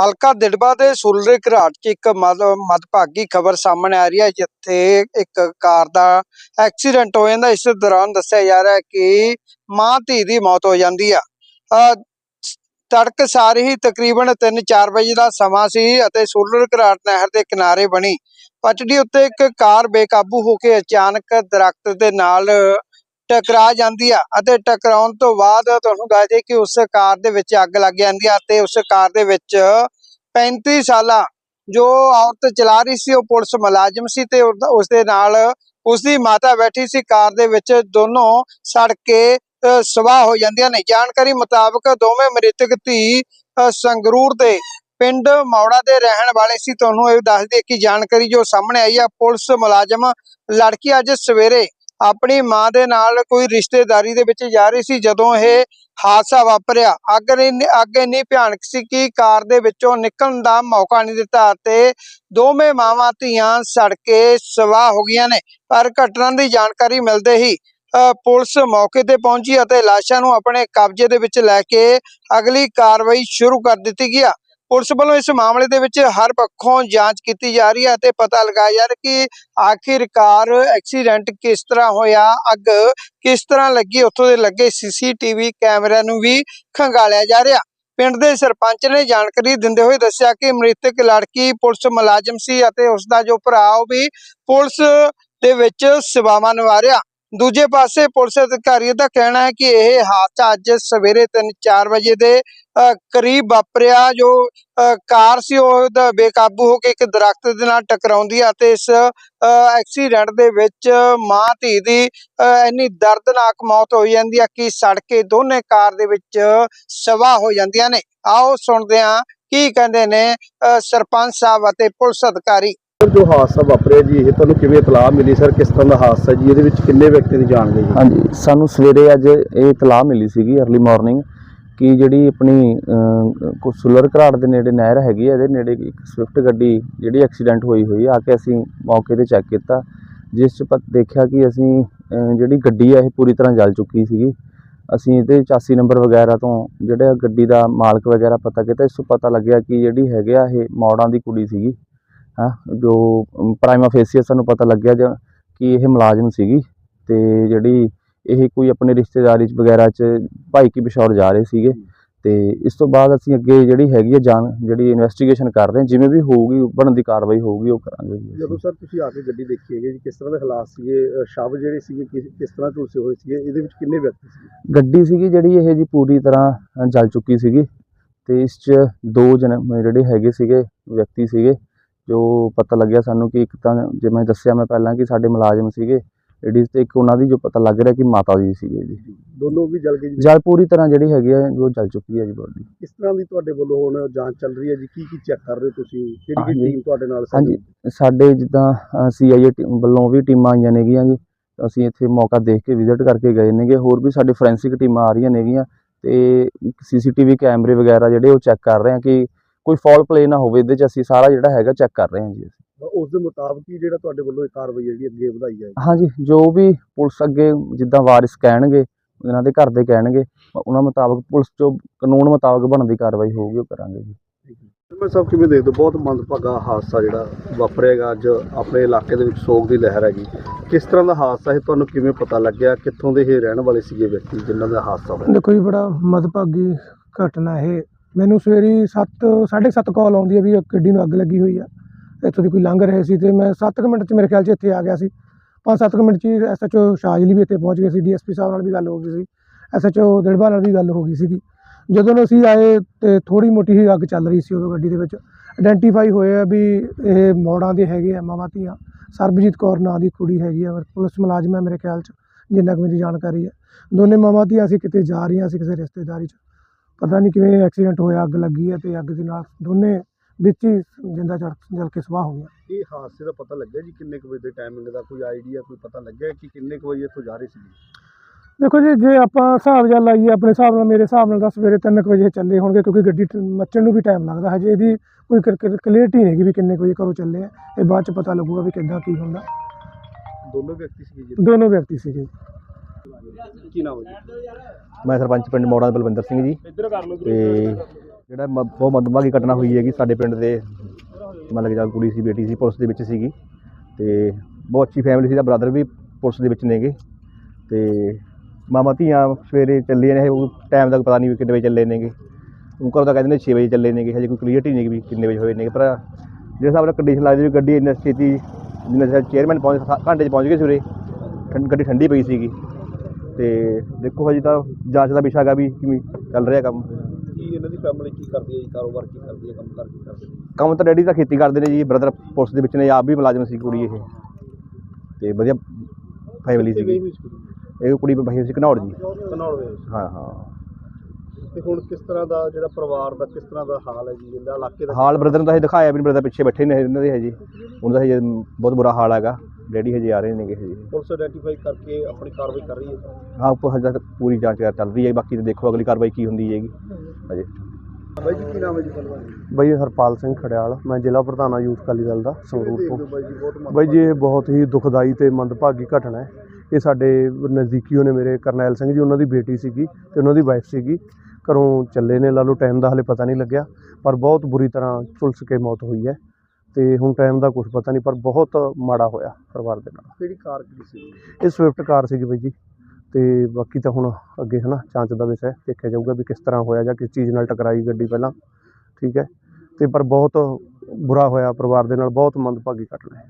ਹਲਕਾ ਦਿੜਬਾ ਦੇ ਸੁਲਰੇ ਘਰਾਟ 'ਚ ਇੱਕ ਮਦਭਾਗੀ ਖਬਰ ਸਾਹਮਣੇ ਆ ਰਹੀ ਹੈ, ਜਿੱਥੇ ਇੱਕ ਕਾਰ ਦਾ ਐਕਸੀਡੈਂਟ ਹੋ ਜਾਂਦਾ ਇਸ ਦੌਰਾਨ ਦੱਸਿਆ ਜਾ ਰਿਹਾ ਹੈ ਕਿ ਮਾਂ ਧੀ ਦੀ ਮੌਤ ਹੋ ਜਾਂਦੀ ਆ। ਤੜਕ ਸਾਰ ਹੀ ਤਕਰੀਬਨ 3-4 ਵਜੇ ਦਾ ਸਮਾਂ ਸੀ ਅਤੇ ਸੁਲਰ ਘਰਾਟ ਨਹਿਰ ਦੇ ਕਿਨਾਰੇ ਬਣੀ। ਪਟੜੀ ਉੱਤੇ ਇੱਕ ਕਾਰ ਬੇਕਾਬੂ ਹੋ ਕੇ ਅਚਾਨਕ ਦਰਖਤ ਦੇ ਨਾਲ ਟਕਰਾ ਜਾਂਦੀ ਆ ਅਤੇ ਟਕਰਾਉਣ ਤੋਂ ਬਾਅਦ ਤੁਹਾਨੂੰ ਦੱਸ ਦਈਏ ਕਿ ਉਸ ਕਾਰ ਦੇ ਵਿੱਚ ਅੱਗ ਲੱਗ ਜਾਂਦੀ ਆ ਤੇ ਉਸ ਕਾਰ ਦੇ ਵਿੱਚ 35 ਸਾਲਾ ਜੋ ਔਰਤ ਚਲਾ ਰਹੀ ਸੀ, ਉਹ ਪੁਲਿਸ ਮੁਲਾਜ਼ਮ ਸੀ ਤੇ ਉਸ ਦੇ ਨਾਲ ਉਸ ਦੀ ਮਾਤਾ ਬੈਠੀ ਸੀ। ਕਾਰ ਦੇ ਵਿੱਚ ਦੋਨੋਂ ਸੜ ਕੇ ਸਵਾਹ ਹੋ ਜਾਂਦੀਆਂ ਨੇ। ਜਾਣਕਾਰੀ ਮੁਤਾਬਕ ਦੋਵੇਂ ਮ੍ਰਿਤਕ ਧੀ ਸੰਗਰੂਰ ਦੇ ਪਿੰਡ ਮੌੜਾ ਦੇ ਰਹਿਣ ਵਾਲੇ ਸੀ। ਤੁਹਾਨੂੰ ਇਹ ਦੱਸ ਦਈਏ ਕਿ ਜਾਣਕਾਰੀ ਜੋ ਸਾਹਮਣੇ ਆਈ ਆ, ਪੁਲਿਸ ਮੁਲਾਜ਼ਮ ਲੜਕੀ ਅੱਜ ਸਵੇਰੇ ਆਪਣੀ ਮਾਂ ਦੇ ਨਾਲ ਕੋਈ ਰਿਸ਼ਤੇਦਾਰੀ ਦੇ ਵਿੱਚ ਜਾ ਰਹੀ ਸੀ ਜਦੋਂ ਇਹ ਹਾਦਸਾ ਵਾਪਰਿਆ। ਅੱਗ ਇੰਨੀ ਅੱਗ ਇੰਨੀ ਭਿਆਨਕ ਸੀ ਕਿ ਕਾਰ ਦੇ ਵਿੱਚੋਂ ਨਿਕਲਣ ਦਾ ਮੌਕਾ ਨਹੀਂ ਦਿੱਤਾ ਤੇ ਦੋਵੇਂ ਮਾਵਾਂ ਧੀਆਂ ਸੜ ਕੇ ਸਵਾਹ ਹੋ ਗਈਆਂ ਨੇ। ਪਰ ਘਟਨਾ ਦੀ ਜਾਣਕਾਰੀ ਮਿਲਦੇ ਹੀ ਅ, ਪੁਲਿਸ ਮੌਕੇ ਤੇ ਪਹੁੰਚੀ ਅਤੇ ਲਾਸ਼ਾਂ ਨੂੰ ਆਪਣੇ ਕਬਜ਼ੇ ਦੇ ਵਿੱਚ ਲੈ ਕੇ ਅਗਲੀ ਕਾਰਵਾਈ ਸ਼ੁਰੂ ਕਰ ਦਿੱਤੀ ਗਿਆ। ਪੁਲਿਸ ਵੱਲੋਂ ਇਸ ਮਾਮਲੇ ਦੇ ਵਿੱਚ ਹਰ ਪੱਖੋਂ ਜਾਂਚ ਕੀਤੀ ਜਾ ਰਹੀ ਹੈ ਅਤੇ ਪਤਾ ਲਗਾਇਆ ਜਾ ਰਿਹਾ ਕਿ ਆਖਿਰਕਾਰ ਐਕਸੀਡੈਂਟ ਕਿਸ ਤਰ੍ਹਾਂ ਹੋਇਆ, ਅੱਗ ਕਿਸ ਤਰ੍ਹਾਂ ਲੱਗੀ, ਉੱਥੋਂ ਦੇ ਲੱਗੇ ਸੀਸੀਟੀਵੀ ਕੈਮਰਿਆਂ ਨੂੰ ਵੀ ਖੰਗਾਲਿਆ ਜਾ ਰਿਹਾ। ਪਿੰਡ ਦੇ ਸਰਪੰਚ ਨੇ ਜਾਣਕਾਰੀ ਦਿੰਦੇ ਹੋਏ ਦੱਸਿਆ ਕਿ ਮ੍ਰਿਤਕ ਲੜਕੀ ਪੁਲਿਸ ਮੁਲਾਜ਼ਮ ਸੀ ਅਤੇ ਉਸ ਦਾ ਜੋ ਭਰਾ ਉਹ ਵੀ ਪੁਲਿਸ ਦੇ ਵਿੱਚ ਸੇਵਾਵਾਂ ਨਿਭਾ ਰਿਹਾ। ਦੂਜੇ ਪਾਸੇ ਪੁਲਿਸ ਅਧਿਕਾਰੀਆਂ ਦਾ ਕਹਿਣਾ ਹੈ ਕਿ ਇਹ ਹਾਦਸਾ ਅੱਜ ਸਵੇਰੇ 3-4 ਵਜੇ ਦੇ ਕਰੀਬ ਵਾਪਰਿਆ। ਜੋ ਕਾਰ ਸੀ ਉਹ ਬੇਕਾਬੂ ਹੋ ਕੇ ਇੱਕ ਦਰਖਤ ਦੇ ਨਾਲ ਟਕਰਾਉਂਦੀ ਹੈ ਅਤੇ ਇਸ ਐਕਸੀਡੈਂਟ ਦੇ ਵਿੱਚ ਮਾਂ ਧੀ ਦੀ ਇੰਨੀ ਦਰਦਨਾਕ ਮੌਤ ਹੋ ਜਾਂਦੀ ਹੈ ਕਿ ਸੜ ਕੇ ਦੋਨੇ ਕਾਰ ਦੇ ਵਿੱਚ ਸਵਾਹ ਹੋ ਜਾਂਦੀਆਂ ਨੇ। ਆਓ ਸੁਣਦੇ ਹਾਂ ਕੀ ਕਹਿੰਦੇ ਨੇ ਅ, ਸਰਪੰਚ ਸਾਹਿਬ ਅਤੇ ਪੁਲਿਸ ਅਧਿਕਾਰੀ। ਜੋ ਹਾਦਸਾ ਵਾਪਰਿਆ ਜੀ, ਇਹ ਤੁਹਾਨੂੰ ਕਿਵੇਂ ਇਤਲਾਹ ਮਿਲੀ ਸਰ? ਕਿਸ ਤਰ੍ਹਾਂ ਦਾ ਹਾਦਸਾ ਜੀ? ਇਹਦੇ ਵਿੱਚ ਕਿੰਨੇ ਵਿਅਕਤੀ ਦੀ ਜਾਨ ਗਈ ਹਾਂਜੀ, ਸਾਨੂੰ ਸਵੇਰੇ ਅੱਜ ਇਹ ਇਤਲਾਹ ਮਿਲੀ ਸੀਗੀ अर्ਲੀ ਮਾਰਨਿੰਗ ਕਿ ਜਿਹੜੀ ਆਪਣੀ ਕੋ- ਸੁਲਰ ਘਰਾੜ ਦੇ ਨੇੜੇ ਨਹਿਰ ਹੈਗੀ ਹੈ ਇਹਦੇ ਨੇੜੇ ਇੱਕ ਸਵਿਫਟ ਗੱਡੀ ਜਿਹੜੀ ਐਕਸੀਡੈਂਟ ਹੋਈ ਹੋਈ ਆ ਕੇ ਅਸੀਂ ਮੌਕੇ ਤੇ ਚੈੱਕ ਕੀਤਾ, ਜਿਸ 'ਚ ਪਤ, ਦੇਖਿਆ ਕਿ ਅਸੀਂ ਜਿਹੜੀ ਗੱਡੀ ਆ, ਇਹ ਪੂਰੀ ਤਰ੍ਹਾਂ ਜਲ ਚੁੱਕੀ ਸੀਗੀ। ਅਸੀਂ ਇਹਦੇ ਚਾਸੀ ਨੰਬਰ ਵਗੈਰਾ ਤੋਂ ਜਿਹੜਾ ਗੱਡੀ ਦਾ ਮਾਲਕ ਵਗੈਰਾ ਪਤਾ ਕੀਤਾ, ਇਸ ਤੋਂ ਪਤਾ ਲੱਗਿਆ ਕਿ ਜਿਹੜੀ ਹੈਗੇ ਆ, ਇਹ ਮੌੜਾਂ ਦੀ ਕੁੜੀ ਸੀਗੀ। ਹਾਂ ਜੋ ਪ੍ਰਾਈਮਾ ਫੇਸੀਆ ਸਾਨੂੰ ਪਤਾ ਲੱਗਿਆ ਜ ਕਿ ਇਹ ਮੁਲਾਜ਼ਮ ਸੀਗੀ ਤੇ ਜਿਹੜੀ ਇਹ ਕੋਈ ਆਪਣੇ ਰਿਸ਼ਤੇਦਾਰੀ ਚ ਵਗੈਰਾ ਚ ਭਾਈ ਕੀ ਪਿਸ਼ੌਰ ਜਾ ਰਹੇ ਸੀਗੇ ਤੇ ਇਸ ਤੋਂ ਬਾਅਦ ਅਸੀਂ ਅੱਗੇ ਜਿਹੜੀ ਹੈਗੀ ਹੈ ਜਾਣ ਜਿਹੜੀ ਇਨਵੈਸਟੀਗੇਸ਼ਨ ਕਰ ਰਹੇ ਹਾਂ ਜਿਵੇਂ ਵੀ ਹੋਊਗੀ ਬਣਨ ਦੀ ਕਾਰਵਾਈ ਹੋਊਗੀ ਉਹ ਕਰਾਂਗੇ ਜੀ। ਜਦੋਂ ਸਰ ਤੁਸੀਂ ਆ ਕੇ ਗੱਡੀ ਦੇਖੀ ਹੈਗੀ ਜੀ ਕਿਸ ਤਰ੍ਹਾਂ ਦੇ ਹਾਲਾਤ ਸੀਗੇ? ਸ਼ਵ ਜਿਹੜੇ ਸੀਗੇ ਕਿਸ ਤਰ੍ਹਾਂ ਝੁਲਸੇ ਹੋਏ ਸੀਗੇ? ਇਹਦੇ ਵਿੱਚ ਕਿੰਨੇ ਵਿਅਕਤੀ ਸੀ ਗੱਡੀ ਸੀਗੀ ਜਿਹੜੀ ਇਹ ਜੀ ਪੂਰੀ ਤਰ੍ਹਾਂ ਜਲ ਚੁੱਕੀ ਸੀਗੀ ਤੇ ਇਸ 'ਚ ਦੋ ਜਣ ਜਿਹੜੇ ਹੈਗੇ ਸੀਗੇ ਵਿਅਕਤੀ ਸੀਗੇ। ਜੋ ਪਤਾ ਲੱਗਿਆ ਸਾਨੂੰ ਕਿ ਇੱਕ ਤਾਂ ਜਿਵੇਂ ਮੈਂ ਦੱਸਿਆ ਮੈਂ ਪਹਿਲਾਂ ਕਿ ਸਾਡੇ ਮੁਲਾਜ਼ਮ ਸੀਗੇ ਲੇਡੀਜ਼ ਤੇ ਇੱਕ ਉਹਨਾਂ ਦੀ ਜੋ ਪਤਾ ਲੱਗ ਰਿਹਾ ਕਿ ਮਾਤਾ ਜੀ ਸੀਗੇ ਜੀ। ਦੋਨੋਂ ਵੀ ਜਲ ਗਏ ਜੀ? ਜਲ ਪੂਰੀ ਤਰ੍ਹਾਂ ਜਿਹੜੀ ਹੈਗੀ ਹੈ ਜੋ ਜਲ ਚੁੱਕੀ ਹੈ ਜੀ ਬੋਡੀ। ਕਿਸ ਤਰ੍ਹਾਂ ਦੀ ਤੁਹਾਡੇ ਵੱਲੋਂ ਹੁਣ ਜਾਂਚ ਚੱਲ ਰਹੀ ਹੈ ਜੀ? ਕੀ ਕੀ ਚੈੱਕ ਕਰ ਰਹੇ ਹੋ ਤੁਸੀਂ? ਕਿਹੜੀ ਕਿਹੜੀ। ਟੀਮ ਤੁਹਾਡੇ ਨਾਲ ਹਾਂਜੀ। ਸਾਡੇ ਜਿੱਦਾਂ ਸੀਆਈਏ ਵੱਲੋਂ ਵੀ ਟੀਮਾਂ ਆਈਆਂ ਨੇਗੀਆਂ ਜੀ। ਅਸੀਂ ਇੱਥੇ ਮੌਕਾ ਦੇਖ ਕੇ ਵਿਜ਼ਿਟ ਕਰਕੇ ਗਏ ਨੇਗੇ। ਹੋਰ ਵੀ ਸਾਡੇ ਫੋਰੈਂਸਿਕ ਟੀਮਾਂ ਆ ਰਹੀਆਂ ਨੇਗੀਆਂ ਤੇ ਸੀਸੀਟੀਵੀ ਕੈਮਰੇ ਵਗੈਰਾ ਜਿਹੜੇ ਉਹ ਚੈੱਕ ਕਰ ਰਹੇ ਹਾਂ ਕਿ ਕੋਈ ਫਾਲ ਪਲੇ ਨਾ ਹੋਵੇ ਇਹਦੇ 'ਚ ਅਸੀਂ ਸਾਰਾ ਜਿਹੜਾ ਹੈਗਾ ਚੈੱਕ ਕਰ ਰਹੇ ਹਾਂ ਜੀ ਉਸ ਦੇ ਮੁਤਾਬਕ ਹੀ ਜਿਹੜਾ ਤੁਹਾਡੇ ਵੱਲੋਂ ਇਹ ਕਾਰਵਾਈ ਹੈ ਜਿਹੜੀ ਅੱਗੇ ਵਧਾਈ ਜਾਏਗੀ? ਹਾਂਜੀ ਜੋ ਵੀ ਪੁਲਿਸ ਅੱਗੇ ਜਿੱਦਾਂ ਵਾਰਿਸ ਕਹਿਣਗੇ ਇਹਨਾਂ ਦੇ ਘਰ ਦੇ ਕਹਿਣਗੇ ਉਹਨਾਂ ਮੁਤਾਬਕ ਪੁਲਿਸ ਜੋ ਕਾਨੂੰਨ ਮੁਤਾਬਕ ਬਣਦੀ ਕਾਰਵਾਈ ਹੋਊਗੀ ਉਹ ਕਰਾਂਗੇ ਜੀ। ਮੈਂ ਸਭ ਕਿਵੇਂ ਦੇਖਦੇ? ਬਹੁਤ ਮੰਦਭਾਗਾ ਹਾਦਸਾ ਜਿਹੜਾ ਵਾਪਰਿਆਗਾ ਅੱਜ ਆਪਣੇ ਇਲਾਕੇ ਦੇ ਵਿੱਚ ਸੋਗ ਦੀ ਲਹਿਰ ਹੈਗੀ। ਕਿਸ ਤਰ੍ਹਾਂ ਦਾ ਹਾਦਸਾ ਹੈ ਤੁਹਾਨੂੰ ਕਿਵੇਂ ਪਤਾ ਲੱਗਿਆ? ਕਿੱਥੋਂ ਦੇ ਇਹ ਰਹਿਣ ਵਾਲੇ ਸੀਗੇ ਵਿਅਕਤੀ ਜਿਨ੍ਹਾਂ ਦਾ ਹਾਦਸਾ ਹੋਇਆ? ਦੇਖੋ ਜੀ ਬੜਾ ਮਦਭਾਗੀ ਘਟਨਾ ਇਹ ਮੈਨੂੰ ਸਵੇਰੀ 7 7:30 ਕਾਲ ਆਉਂਦੀ ਹੈ ਵੀ ਇੱਕ ਗੱਡੀ ਨੂੰ ਅੱਗ ਲੱਗੀ ਹੋਈ ਆ। ਇੱਥੋਂ ਦੀ ਕੋਈ ਲੰਘ ਰਹੇ ਸੀ ਤੇ ਮੈਂ 7 ਮਿੰਟ ਚ ਮੇਰੇ ਖਿਆਲ 'ਚ ਇੱਥੇ ਆ ਗਿਆ ਸੀ। 5-7 ਮਿੰਟ ਚ ਹੀ ਐਸਐਚਓ ਸ਼ਾਜਲੀ ਵੀ ਇੱਥੇ ਪਹੁੰਚ ਗਏ ਸੀ ਡੀਐਸਪੀ ਸਾਹਿਬ ਨਾਲ ਵੀ ਗੱਲ ਹੋ ਗਈ ਸੀ। ਐਸਐਚਓ ਦਿੜਬਾ ਨਾਲ ਵੀ ਗੱਲ ਹੋ ਗਈ ਸੀਗੀ। ਜਦੋਂ ਅਸੀਂ ਆਏ ਤੇ ਥੋੜੀ ਮੋਟੀ ਹੀ ਅੱਗ ਚੱਲ ਰਹੀ ਸੀ ਉਦੋਂ ਗੱਡੀ ਦੇ ਵਿੱਚ। ਆਇਡੈਂਟੀਫਾਈ ਹੋਇਆ ਵੀ ਇਹ ਮੋੜਾਂ ਦੇ ਹੈਗੇ ਆ ਮਾਵਾਂ ਧੀਆਂ। ਸਰਬਜੀਤ ਕੌਰ ਨਾਂ ਦੀ ਕੁੜੀ ਹੈਗੀ ਆ, ਪੁਲਿਸ ਮੁਲਾਜ਼ਮ ਹੈ ਮੇਰੇ ਖਿਆਲ 'ਚ, ਜਿੰਨਾ ਕੁ ਮੇਰੀ ਜਾਣਕਾਰੀ ਹੈ ਦੋਨੇ ਮਾਵਾਂ ਧੀਆਂ ਅਸੀਂ ਕਿਤੇ ਜਾ ਰਹੀਆਂ ਸੀ ਕਿਸੇ ਰਿਸ਼ਤੇਦਾਰੀ 'ਚ। ਪਤਾ ਨਹੀਂ ਕਿਵੇਂ ਐਕਸੀਡੈਂਟ ਹੋਇਆ ਅੱਗ ਲੱਗੀ ਹੈ ਤੇ ਅੱਗ ਦੇ ਨਾਲ ਦੋਨੇ ਵਿੱਚ ਹੀ ਜਿੰਦਾ ਜਲ ਜਲ ਕੇ ਸਵਾਹ ਹੋ ਗਈਆਂ ਇਹ ਹਾਦਸੇ ਦਾ ਪਤਾ ਲੱਗਿਆ ਜੀ ਕਿੰਨੇ ਕੁ ਵਜੇ ਦੇ ਟਾਈਮਿੰਗ ਦਾ? ਕੋਈ ਆਈਡੀਆ ਕੋਈ ਪਤਾ ਲੱਗਿਆ ਕਿ ਕਿੰਨੇ ਕੁ ਵਜੇ ਇੱਥੋਂ ਜਾ ਰਹੇ ਸੀ ਦੇਖੋ ਜੀ ਜੇ ਆਪਾਂ ਹਿਸਾਬ ਜਾਂ ਲਾਈਏ ਆਪਣੇ ਹਿਸਾਬ ਨਾਲ ਮੇਰੇ ਹਿਸਾਬ ਨਾਲ ਤਾਂ ਸਵੇਰੇ 3 ਵਜੇ ਚੱਲੇ ਹੋਣਗੇ ਕਿਉਂਕਿ ਗੱਡੀ ਟ- ਮੱਚਣ ਨੂੰ ਵੀ ਟਾਈਮ ਲੱਗਦਾ। ਹਜੇ ਇਹਦੀ ਕੋਈ ਕਲੀਅਰਟੀ ਨਹੀਂ ਹੈਗੀ ਵੀ ਕਿੰਨੇ ਕੁ ਵਜੇ ਘਰੋਂ ਚੱਲੇ ਆ। ਇਹ ਬਾਅਦ ਚ ਪਤਾ ਲੱਗੂਗਾ ਵੀ ਕਿੱਦਾਂ ਕੀ ਹੁੰਦਾ। ਦੋਨੋਂ ਵਿਅਕਤੀ ਸੀਗੇ ਜੀ? ਦੋਨੋਂ ਵਿਅਕਤੀ ਸੀਗੇ ਕੀ ਨਾਮ ਹੈ ਜੀ? ਮੈਂ ਸਰਪੰਚ ਪਿੰਡ ਮੋੜਾ ਬਲਵਿੰਦਰ ਸਿੰਘ ਜੀ। ਤੇ ਜਿਹੜਾ ਮ- ਬਹੁਤ ਮੰਦਭਾਗੀ ਘਟਨਾ ਹੋਈ ਹੈਗੀ ਸਾਡੇ ਪਿੰਡ ਦੇ ਮਤਲਬ ਕਿ ਜਦ ਕੁੜੀ ਸੀ ਬੇਟੀ ਸੀ ਪੁਲਿਸ ਦੇ ਵਿੱਚ ਸੀਗੀ। ਤੇ ਬਹੁਤ ਅੱਛੀ ਫੈਮਿਲੀ ਸੀ ਦਾ ਬ੍ਰਦਰ ਵੀ ਪੁਲਿਸ ਦੇ ਵਿੱਚ ਨੇਗੇ। ਤੇ ਮਾਮਾ ਧੀਆਂ ਸਵੇਰੇ ਚੱਲੇ ਨੇ ਉਹ ਟਾਈਮ ਦਾ ਪਤਾ ਨਹੀਂ ਵੀ ਕਿੰਨੇ ਵਜੇ ਚੱਲੇ ਨੇਗੇ। ਉਹ ਘਰੋਂ ਤਾਂ ਕਹਿੰਦੇ ਨੇ 6 ਵਜੇ ਚੱਲੇ ਨੇਗੇ ਹਜੇ ਕੋਈ ਕਲੀਅਰਟੀ ਨਹੀਂ ਵੀ ਕਿੰਨੇ ਵਜੇ ਹੋਏ ਨੇਗੇ। ਪਰ ਜਿਹੜੇ ਹਿਸਾਬ ਨਾਲ ਕੰਡੀਸ਼ਨ ਲੱਗਦੀ ਵੀ ਗੱਡੀ ਇੰਨੀ ਸਥਿਤੀ ਜਿੰਨਾ ਚਿਰ ਚੇਅਰਮੈਨ ਪਹੁੰਚ ਸਾ- ਘੰਟੇ 'ਚ ਪਹੁੰਚ ਗਏ ਸਵੇਰੇ ਠੰਡ ਗੱਡੀ ਠੰਡੀ ਪਈ ਸੀਗੀ। ਤੇ ਦੇਖੋ ਹਜੇ ਤਾਂ ਜਾਂਚ ਦਾ ਵਿਸ਼ਾ ਹੈਗਾ ਵੀ ਕਿਵੇਂ ਚੱਲ ਰਿਹਾ ਕੰਮ। ਕੀ ਇਹਨਾਂ ਦੀ ਫੈਮਿਲੀ ਕੀ ਕਰਦੀ ਹੈ ਜੀ? ਕਾਰੋਬਾਰ ਕੀ ਕਰਦੀ ਹੈ? ਕੰਮ ਕਰ ਕੀ ਕਰਦੀ ਹੈ ਕੰਮ ਤਾਂ ਡੈਡੀ ਤਾਂ ਖੇਤੀ ਕਰਦੇ ਨੇ ਜੀ ਬ੍ਰਦਰ ਪੁਲਿਸ ਦੇ ਵਿੱਚ ਨੇ ਆਪ ਵੀ ਮੁਲਾਜ਼ਮ ਸੀ ਕੁੜੀ ਇਹ। ਤੇ ਵਧੀਆ ਫੈਮਿਲੀ ਸੀ? ਇਹ ਕੁੜੀ ਭਾਈ ਸੀ ਘਨੌੜ ਜੀ। ਘਨੌੜ ਦੇ ਵਿੱਚ। ਹਾਂ ਹਾਂ। ਤੇ ਹੁਣ ਕਿਸ ਤਰ੍ਹਾਂ ਦਾ ਜਿਹੜਾ ਪਰਿਵਾਰ ਦਾ ਕਿਸ ਤਰ੍ਹਾਂ ਦਾ ਹਾਲ ਹੈ ਜੀ? ਇਹਦਾ ਇਲਾਕੇ ਦਾ ਹਾਲ ਬ੍ਰਦਰ ਨੂੰ ਤਾਂ ਇਹ ਦਿਖਾਇਆ ਵੀ ਬ੍ਰਦਰ ਪਿੱਛੇ ਬੈਠੇ ਨੇ ਇਹਨਾਂ ਦੇ ਉਹਨਾਂ ਦਾ ਬਹੁਤ ਬੁਰਾ ਹਾਲ ਹੈਗਾ। ਡੈਡੀ ਹਜੇ ਆ ਰਹੇ ਨੇਗੇ ਹਜੇ। ਪੁਲਿਸ ਆਇਡੈਂਟੀਫਾਈ ਕਰਕੇ ਆਪਣੀ ਕਾਰਵਾਈ ਕਰ ਰਹੀ ਹੈ ਹਾਂ ਉੱਪਰ ਹਜੇ ਤੱਕ ਪੂਰੀ ਜਾਂਚ ਚੱਲ ਰਹੀ ਹੈ ਬਾਕੀ ਤਾਂ ਦੇਖੋ ਅਗਲੀ ਕਾਰਵਾਈ ਕੀ ਹੁੰਦੀ ਹੈਗੀ। ਹਜੇ। ਬਾਈ ਜੀ ਕੀ ਨਾਮ ਹੈ ਜੀ ਪਹਿਲਵਾਨ ਬਾਈ ਹਰਪਾਲ ਸਿੰਘ ਖੜਿਆਲ। ਮੈਂ ਜ਼ਿਲ੍ਹਾ ਪ੍ਰਧਾਨ ਹਾਂ ਯੂਥ ਅਕਾਲੀ ਦਲ ਦਾ ਸੰਗਰੂਰ ਤੋਂ। ਬਾਈ ਜੀ ਬਹੁਤ ਬਾਈ ਜੀ ਇਹ ਬਹੁਤ ਹੀ ਦੁਖਦਾਈ ਤੇ ਮੰਦਭਾਗੀ ਘਟਨਾ ਹੈ। ਇਹ ਸਾਡੇ ਨਜ਼ਦੀਕੀਓ ਨੇ ਮੇਰੇ ਕਰਨੈਲ ਸਿੰਘ ਜੀ ਉਹਨਾਂ ਦੀ ਬੇਟੀ ਸੀਗੀ ਤੇ ਉਹਨਾਂ ਦੀ ਵਾਈਫ ਸੀਗੀ। ਘਰੋਂ ਚੱਲੇ ਨੇ ਲਾ ਲਓ ਟਾਈਮ ਦਾ ਹਲੇ ਪਤਾ ਨਹੀਂ ਲੱਗਿਆ ਪਰ ਬਹੁਤ ਬੁਰੀ ਤਰ੍ਹਾਂ ਝੁਲਸ ਕੇ ਮੌਤ ਹੋਈ ਹੈ। ਤੇ ਹੁਣ ਟਾਈਮ ਦਾ ਕੁਝ ਪਤਾ ਨਹੀਂ ਪਰ ਬਹੁਤ ਮਾੜਾ ਹੋਇਆ ਪਰਿਵਾਰ ਦੇ ਨਾਲ। ਕਿਹੜੀ ਕਾਰ ਕਿਹੜੀ ਸੀ? ਇਹ ਸਵਿਫਟ ਕਾਰ ਸੀਗੀ ਬਾਈ ਜੀ। ਤੇ ਬਾਕੀ ਤਾਂ ਹੁਣ ਅੱਗੇ ਹਨਾ ਜਾਂਚ ਦਾ ਵਿਸ਼ਾ ਹੈ ਦੇਖਿਆ ਜਾਊਗਾ ਵੀ ਕਿਸ ਤਰ੍ਹਾਂ ਹੋਇਆ ਜਾਂ ਕਿਸ ਚੀਜ਼ ਨਾਲ ਟਕਰਾਈ ਗੱਡੀ ਪਹਿਲਾਂ ਠੀਕ ਹੈ। ਤੇ ਪਰ ਬਹੁਤ ਬੁਰਾ ਹੋਇਆ ਪਰਿਵਾਰ ਦੇ ਨਾਲ ਬਹੁਤ ਮੰਦਭਾਗੀ ਘਟਨਾ ਹੈ।